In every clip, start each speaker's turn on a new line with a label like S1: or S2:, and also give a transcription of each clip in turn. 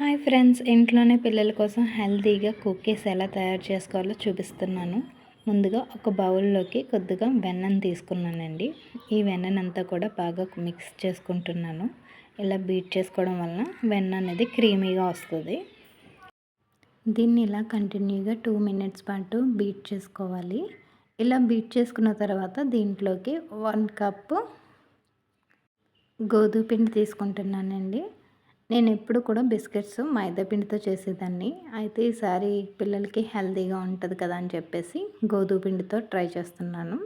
S1: Hi friends ఇంట్లోనే పిల్లల కోసం హెల్తీగా కుకీస్ ఎలా తయారు చేసుకోవాలో చూపిస్తున్నాను. ముందుగా ఒక బౌల్లోకి కొద్దిగా వెన్నను తీసుకున్నానండి. ఈ వెన్ననంతా కూడా బాగా మిక్స్ చేసుకుంటున్నాను. ఇలా బీట్ చేసుకోవడం వలన వెన్న అనేది క్రీమీగా వస్తుంది. దీన్ని ఇలా కంటిన్యూగా టూ మినిట్స్ పాటు బీట్ చేసుకోవాలి. ఇలా బీట్ చేసుకున్న తర్వాత దీంట్లోకి వన్ కప్పు గోధుమ పిండి తీసుకుంటున్నానండి. నేను ఎప్పుడు కూడా బిస్కెట్స్ మైదాపిండితో చేసేదాన్ని. అయితే ఈసారి పిల్లలకి హెల్తీగా ఉంటుంది కదా అని చెప్పేసి గోధుమ పిండితో ట్రై చేస్తున్నాను.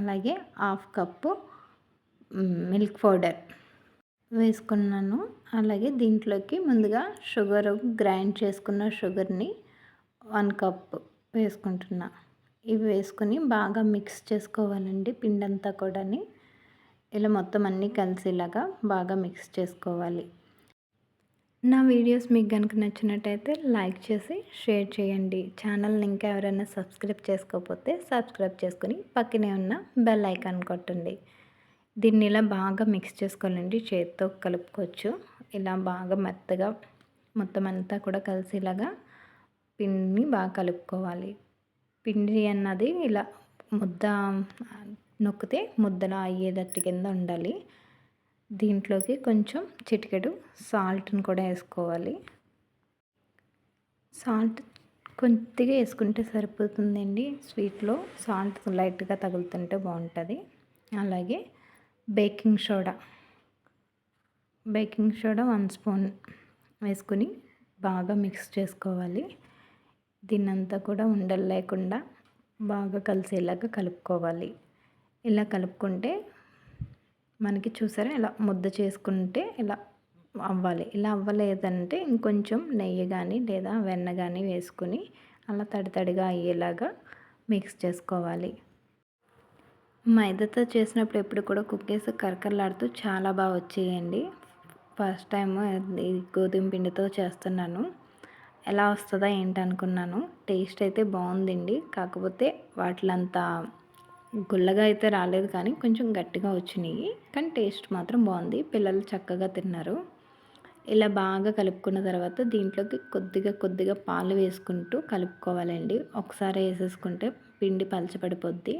S1: అలాగే హాఫ్ కప్పు మిల్క్ పౌడర్ వేసుకున్నాను. అలాగే దీంట్లోకి ముందుగా షుగర్ గ్రైండ్ చేసుకున్న షుగర్ని వన్ కప్ వేసుకుంటున్నా. ఇవి వేసుకొని బాగా మిక్స్ చేసుకోవాలండి పిండంతా కూడాని. ఇలా మొత్తం అన్నీ కలిసేలాగా బాగా మిక్స్ చేసుకోవాలి. నా వీడియోస్ మీకు కనుక నచ్చినట్టయితే లైక్ చేసి షేర్ చేయండి. ఛానల్ని ఇంకా ఎవరైనా సబ్స్క్రైబ్ చేసుకోకపోతే సబ్స్క్రైబ్ చేసుకుని పక్కనే ఉన్న బెల్ ఐకాన్ కొట్టండి. దీన్ని ఇలా బాగా మిక్స్ చేసుకోవాలండి. చేతితో కలుపుకోవచ్చు. ఇలా బాగా మెత్తగా మొత్తం అంతా కూడా కలిసేలాగా పిండిని బాగా కలుపుకోవాలి. పిండి అన్నది ఇలా ముద్ద నొక్కితే ముద్దలా అయ్యేటట్టు కింద ఉండాలి. దీంట్లోకి కొంచెం చిటికెడు సాల్ట్ని కూడా వేసుకోవాలి. సాల్ట్ కొద్దిగా వేసుకుంటే సరిపోతుందండి. స్వీట్లో సాల్ట్ లైట్గా తగులుతుంటే బాగుంటుంది. అలాగే baking soda. Baking soda one spoon వేసుకుని బాగా మిక్స్ చేసుకోవాలి. దీన్నంతా కూడా ఉండలు లేకుండా బాగా కలిసేలాగా కలుపుకోవాలి. ఇలా కలుపుకుంటే మనకి చూసారా? ఇలా ముద్ద చేసుకుంటే ఇలా అవ్వాలి. ఇలా అవ్వలేదంటే ఇంకొంచెం నెయ్యి కానీ లేదా వెన్న కానీ వేసుకుని అలా తడి తడిగా అయ్యేలాగా మిక్స్ చేసుకోవాలి. మైదాతో చేసినప్పుడు ఎప్పుడు కూడా కుక్కీస్ కరకరలాడుతూ చాలా బాగా వచ్చేయండి. ఫస్ట్ టైం గోధుమ పిండితో చేస్తున్నాను. ఎలా వస్తుందా ఏంటనుకున్నాను టేస్ట్ అయితే బాగుందండి. కాకపోతే వాటిలంతా గుల్లగా అయితే రాలేదు కానీ కొంచెం గట్టిగా వచ్చినాయి. కానీ టేస్ట్ మాత్రం బాగుంది. పిల్లలు చక్కగా తిన్నారు. ఇలా బాగా కలుపుకున్న తర్వాత దీంట్లోకి కొద్దిగా కొద్దిగా పాలు వేసుకుంటూ కలుపుకోవాలండి. ఒకసారి వేసేసుకుంటే పిండి పలచబడిపోద్ది.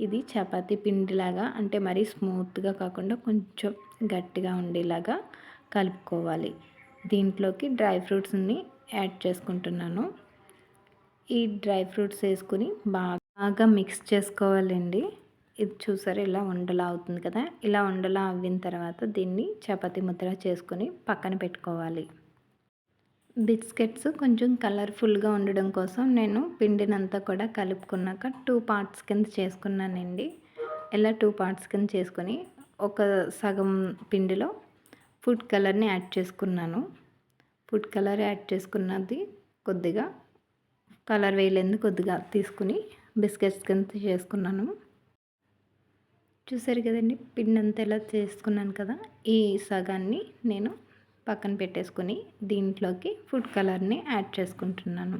S1: ఇది చపాతి పిండిలాగా అంటే మరీ స్మూత్గా కాకుండా కొంచెం గట్టిగా ఉండేలాగా కలుపుకోవాలి. దీంట్లోకి డ్రై ఫ్రూట్స్ని యాడ్ చేసుకుంటున్నాను. ఈ డ్రై ఫ్రూట్స్ వేసుకుని బాగా బాగా మిక్స్ చేసుకోవాలండి. ఇది చూసారు ఇలా ఉండలా అవుతుంది కదా. ఇలా ఉండలా అవ్విన తర్వాత దీన్ని చపాతి ముద్ర చేసుకొని పక్కన పెట్టుకోవాలి. బిస్కెట్స్ కొంచెం కలర్ఫుల్గా ఉండడం కోసం నేను పిండినంతా కూడా కలుపుకున్నాక టూ పార్ట్స్ కింద చేసుకున్నానండి. ఇలా టూ పార్ట్స్ కింద చేసుకొని ఒక సగం పిండిలో ఫుడ్ కలర్ని యాడ్ చేసుకున్నాను. ఫుడ్ కలర్ యాడ్ చేసుకున్నది కొద్దిగా కలర్ వేయలేదు కొద్దిగా తీసుకుని బిస్కెట్స్ కింద చేసుకున్నాను. చూసారు కదండి పిండి అంతా ఎలా చేసుకున్నాను కదా ఈ సగాన్ని నేను పక్కన పెట్టేసుకొని దీంట్లోకి ఫుడ్ కలర్ని యాడ్ చేసుకుంటున్నాను.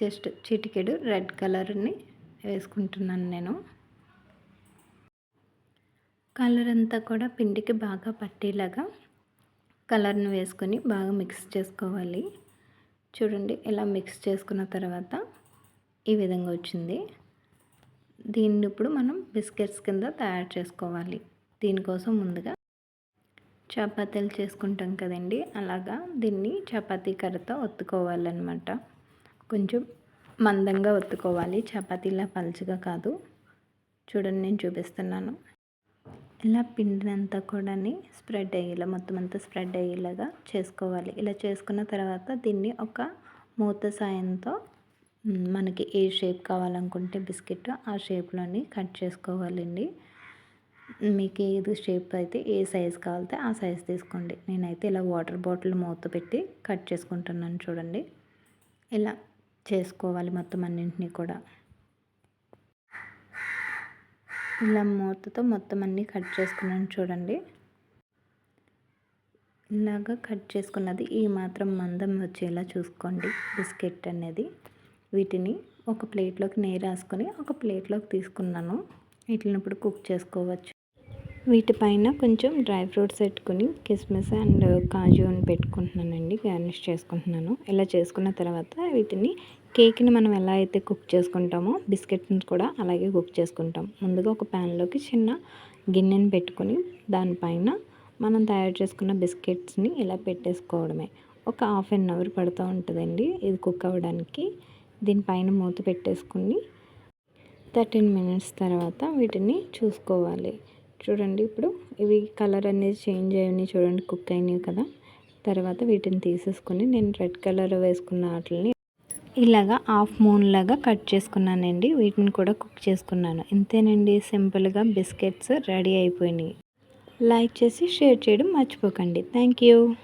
S1: జస్ట్ చిటికెడు రెడ్ కలర్ని వేసుకుంటున్నాను నేను. కలర్ అంతా కూడా పిండికి బాగా పట్టేలాగా కలర్ని వేసుకొని బాగా మిక్స్ చేసుకోవాలి. చూడండి ఇలా మిక్స్ చేసుకున్న తర్వాత ఈ విధంగా వచ్చింది. దీన్ని ఇప్పుడు మనం బిస్కెట్స్ కింద తయారు చేసుకోవాలి. దీనికోసం ముందుగా చపాతీలు చేసుకుంటాం కదండి. అలాగా దీన్ని చపాతీ కర్రతో ఒత్తుకోవాలన్నమాట. కొంచెం మందంగా ఒత్తుకోవాలి. చపాతీలా పలుచగా కాదు. చూడండి నేను చూపిస్తున్నాను. ఇలా పిండినంతా కూడా స్ప్రెడ్ అయ్యేలా మొత్తం అంతా స్ప్రెడ్ అయ్యేలాగా చేసుకోవాలి. ఇలా చేసుకున్న తర్వాత దీన్ని ఒక మూత సాయంతో మనకి ఏ షేప్ కావాలనుకుంటే బిస్కెట్ ఆ షేప్లోని కట్ చేసుకోవాలండి. మీకు ఏది షేప్ అయితే ఏ సైజ్ కావాలితే ఆ సైజ్ తీసుకోండి. నేనైతే ఇలా వాటర్ బాటిల్ మూత పెట్టి కట్ చేసుకుంటున్నాను చూడండి. ఇలా చేసుకోవాలి మొత్తం అన్నింటినీ కూడా. ఇలా మూతతో మొత్తం అన్నీ కట్ చేసుకున్నాను చూడండి. ఇలాగా కట్ చేసుకున్నది ఈ మాత్రం మందం వచ్చేలా చూసుకోండి బిస్కెట్ అనేది. వీటిని ఒక ప్లేట్లోకి నెయ్యి రాసుకొని ఒక ప్లేట్లోకి తీసుకున్నాను. వీటిని ఇప్పుడు కుక్ చేసుకోవచ్చు. వీటిపైన కొంచెం డ్రై ఫ్రూట్స్ పెట్టుకుని కిస్మిస్ అండ్ కాజు అని పెట్టుకుంటున్నానండి గార్నిష్ చేసుకుంటున్నాను. ఇలా చేసుకున్న తర్వాత వీటిని కేక్ని మనం ఎలా అయితే కుక్ చేసుకుంటామో బిస్కెట్ని కూడా అలాగే కుక్ చేసుకుంటాం. ముందుగా ఒక ప్యాన్లోకి చిన్న గిన్నెని పెట్టుకొని దానిపైన మనం తయారు చేసుకున్న బిస్కెట్స్ని ఇలా పెట్టేసుకోవడమే. ఒక హాఫ్ అన్ అవర్ పడుతూ ఉంటుందండి ఇది కుక్ అవ్వడానికి. దీనిపైన మూత పెట్టేసుకుని థర్టీన్ మినిట్స్ తర్వాత వీటిని చూసుకోవాలి. చూడండి ఇప్పుడు ఇవి కలర్ అనేది చేంజ్ అయ్యి చూడండి కుక్ అయినాయి కదా. తర్వాత వీటిని తీసేసుకొని నేను రెడ్ కలర్ వేసుకున్న వాటిని ఇలాగా హాఫ్ మూన్ లాగా కట్ చేసుకున్నానండి. వీటిని కూడా కుక్ చేసుకున్నాను. ఇంతేనండి సింపుల్గా బిస్కెట్స్ రెడీ అయిపోయినాయి. లైక్ చేసి షేర్ చేయడం మర్చిపోకండి. Thank you.